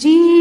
जी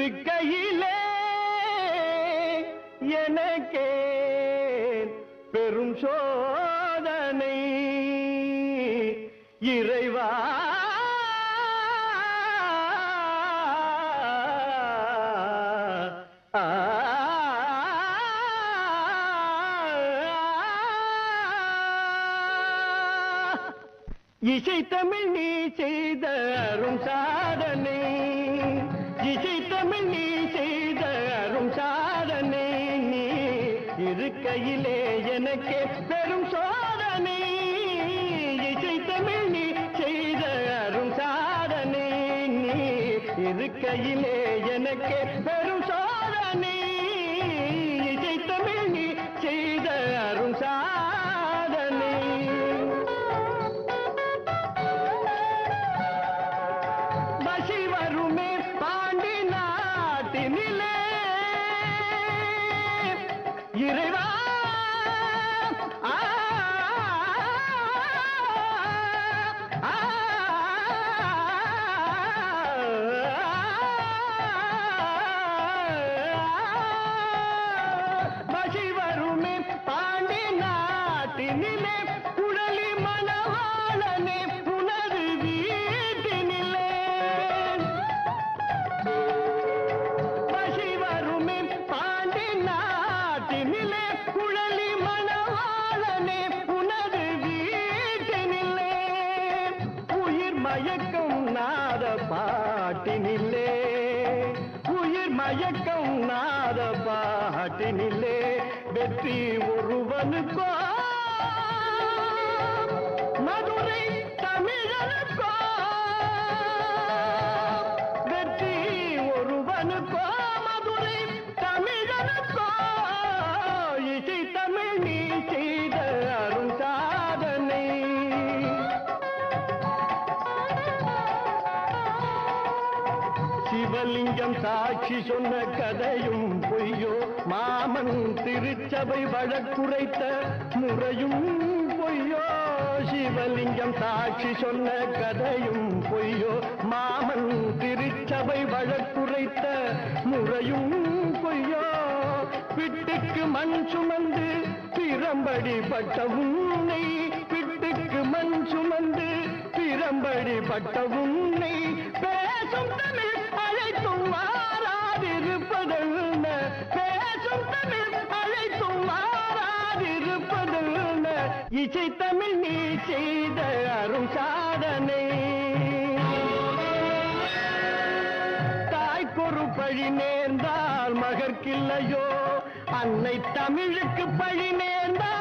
இருக்கையிலே எனக்கே பெரும் சோதனை இறைவா இசை தமிழ் நீ செய்த அருண் எனக்கே பெரும் சோதனை. இசை தமிழ் நீ செய்த அரும் சாதனை. நீ இருக்கையிலே எனக்கே பெரும் சோதனை. இசை தமிழ் நீ செய்த அரும் சாதனை. இறைவா மயக்கம் நாத பாட்டினி. சிவலிங்கம் சாட்சி சொன்ன கதையும் பொய்யோ? மாமன் திருச்சபை வழக்குரைத்த முறையும் பொய்யோ? சிவலிங்கம் சாட்சி சொன்ன கதையும் பொய்யோ? மாமன் திருச்சபை வழக்குரைத்த முறையும் பொய்யோ? பிட்டுக்கு மண் சுமந்து பிறம்படி பட்ட உன்னை பிட்டுக்கு மண் சுமந்து பிறம்படி பட்ட உன்னை பேசும் தமிழ் அழைத்தும் மாறாதிருப்பதென்ன பேசும் தமிழ் அழைத்தும் மாறாதிருப்பதென்ன இசை தமிழ் நீ செய்த அரும் சாதனை. தாய்க்கொரு பழி நேர்ந்தால் மகற்கில்லையோ அன்னை தமிழுக்கு பழி நேர்ந்தால்